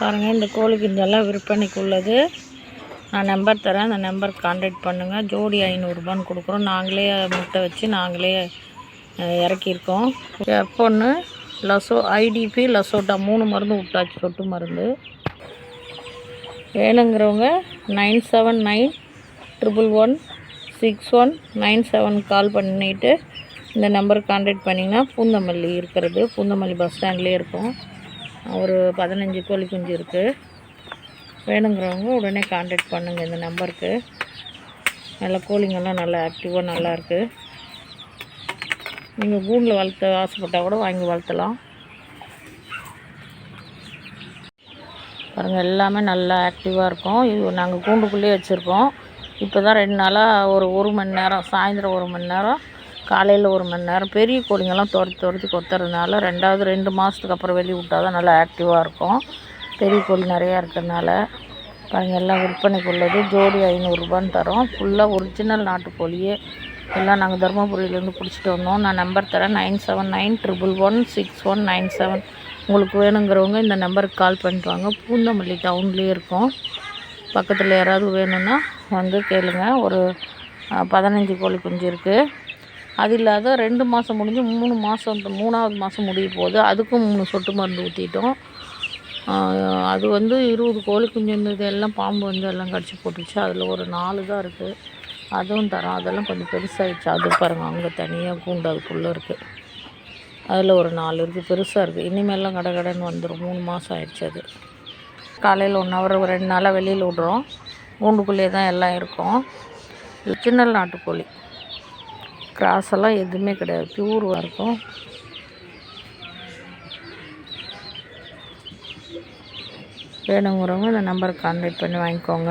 பாருங்கள் இந்த கோழிக்குஞ்செல்லாம் விற்பனைக்கு உள்ளது நான் நம்பர் தரேன் அந்த நம்பருக்கு கான்டாக்ட் பண்ணுங்கள் ஜோடி ஐநூறுரூபான்னு கொடுக்குறோம். நாங்களே முட்டை வச்சு நாங்களே இறக்கியிருக்கோம். எப்போன்னு லசோ ஐடிபி லசோட்டா மூணு மருந்து விட்டாச்சு சொட்டு மருந்து. வேணுங்கிறவங்க nine seven nine triple one six one nine seven call பண்ணிவிட்டு இந்த நம்பருக்கு கான்டாக்ட் பண்ணிங்கன்னா பூந்தமல்லி இருக்கிறது. பூந்தமல்லி பஸ் ஸ்டாண்ட்லேயே இருக்கும். ஒரு பதினஞ்சு கோழி குஞ்சு இருக்குது வேணுங்கிறவங்க உடனே காண்டாக்ட் பண்ணுங்கள் இந்த நம்பருக்கு. நல்ல கோழிங்கெல்லாம் நல்லா ஆக்டிவாக நல்லாயிருக்கு நீங்கள் கூண்டில் வளர்த்த ஆசைப்பட்டால் கூட வாங்கி வளர்த்தலாம். பாருங்கள் எல்லாமே நல்லா ஆக்டிவாக இருக்கும். இது நாங்கள் கூண்டுக்குள்ளேயே வச்சுருக்கோம். இப்போ தான் ரெண்டு நாளாக ஒரு ஒரு மணி நேரம் சாயந்தரம் ஒரு மணி நேரம் காலையில் ஒரு மணி நேரம் பெரிய கோழிங்கெல்லாம் துரத்தி துரத்தி கொத்துறதுனால ரெண்டாவது ரெண்டு மாதத்துக்கு அப்புறம் வெளியே விட்டால் தான் நல்லா ஆக்டிவாக இருக்கும். பெரிய கோழி நிறையா இருக்கிறதுனால. பாருங்கள் எல்லாம் விற்பனைக்கு உள்ளது. ஜோடி ஐநூறுரூபான்னு தரோம். ஃபுல்லாக ஒரிஜினல் நாட்டுக்கோழியே எல்லாம் நாங்கள் தருமபுரியிலேருந்து பிடிச்சிட்டு வந்தோம். நான் நம்பர் தரேன். Nine seven nine triple one six one nine seven உங்களுக்கு வேணுங்கிறவங்க இந்த நம்பருக்கு கால் பண்ணிட்டு வாங்க. பூந்தமல்லி டவுன்லேயே இருக்கும். பக்கத்தில் யாராவது வேணும்னா வந்து கேளுங்க. ஒரு பதினஞ்சு கோழி குஞ்சு இருக்குது அது இல்லாத ரெண்டு மாதம் முடிஞ்சு மூணு மாதம் மூணாவது மாதம் முடிய போகுது. அதுக்கும் மூணு சொட்டு மருந்து ஊற்றிட்டோம் அது வந்து இருபது கோழி குஞ்சு இருந்தது எல்லாம் பாம்பு வந்து எல்லாம் கடிச்சு போட்டுச்சு அதில் ஒரு நாலு தான் இருக்குது அதுவும் தரோம். அதெல்லாம் கொஞ்சம் பெருசாகிடுச்சு அது பாருங்கள் அங்கே தனியாக கூண்டு அதுக்குள்ளே இருக்குது அதில் ஒரு நாலு இருக்குது பெருசாக இருக்குது இனிமேலாம் கடை கடைன்னு வந்துடும் மூணு மாதம் ஆயிடுச்சு அது. காலையில் ஒன் ஹவர் ரெண்டு நாளாக வெளியில் விட்றோம். கூண்டுக்குள்ளேயே தான் எல்லாம் இருக்கும். இது சின்ன நாட்டுக்கோழி. கிராஸெல்லாம் எதுவுமே கிடையாது. ப்யூர்வாக இருக்கும். வேணுங்கிறவங்க இந்த நம்பருக்கு கான்டாக்ட் பண்ணி வாங்கிக்கோங்க.